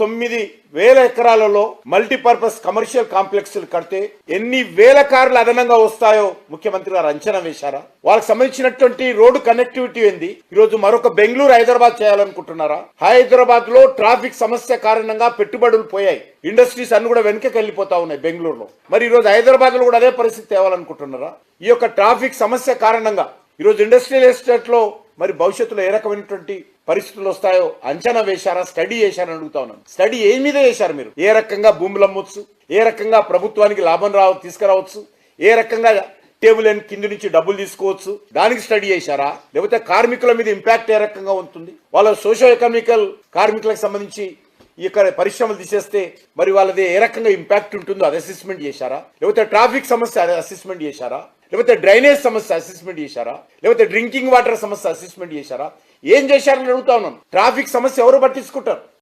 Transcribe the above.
తొమ్మిది వేల ఎకరాలలో మల్టీపర్పస్ కమర్షియల్ కాంప్లెక్స్ కడితే ఎన్ని వేల కార్లు అదనంగా వస్తాయో ముఖ్యమంత్రి గారు అంచనా వేశారా? వాళ్ళకి సంబంధించినటువంటి రోడ్డు కనెక్టివిటీ ఏంది? ఈరోజు మరొక బెంగళూరు హైదరాబాద్ చేయాలనుకుంటున్నారా? హైదరాబాద్లో ట్రాఫిక్ సమస్య కారణంగా పెట్టుబడులు పోయాయి. ఇండస్ట్రీస్ అన్ని కూడా వెనుకకి వెళ్ళిపోతా ఉన్నాయి బెంగళూరులో. మరి ఈరోజు హైదరాబాద్లో కూడా అదే పరిస్థితి తేవాలనుకుంటున్నారా? ఈ యొక్క ట్రాఫిక్ సమస్య కారణంగా ఈరోజు ఇండస్ట్రియల్ ఎస్టేట్లో మరి భవిష్యత్తులో ఏ రకమైనటువంటి పరిస్థితులు వస్తాయో అంచనా వేశారా స్టడీ చేశారని అడుగుతా ఉన్నాను. స్టడీ ఏ మీద చేశారు మీరు? ఏ రకంగా భూములు అమ్మొచ్చు? ఏ రకంగా ప్రభుత్వానికి లాభం రావ తీసుకురావచ్చు? ఏ రకంగా టేబుల్ అండ్ కింది నుంచి డబ్బులు తీసుకోవచ్చు? దానికి స్టడీ చేశారా? లేకపోతే కార్మికుల మీద ఇంపాక్ట్ ఏ రకంగా ఉంటుంది? వాళ్ళ సోషో ఎకనామికల్ కార్మికులకు సంబంధించి ఇక్కడ పరిశ్రమలు తీసేస్తే మరి వాళ్ళది ఏ రకంగా ఇంపాక్ట్ ఉంటుందో అది అసెస్మెంట్ చేశారా? లేకపోతే ట్రాఫిక్ సమస్య అది అసెస్మెంట్ చేశారా? లేకపోతే డ్రైనేజ్ సమస్య అసెస్మెంట్ చేశారా? లేకపోతే డ్రింకింగ్ వాటర్ సమస్య అసెస్మెంట్ చేశారా? ఏం చేశారని అడుగుతా ఉన్నాను. ట్రాఫిక్ సమస్య ఎవరు పట్టించుకుంటారు?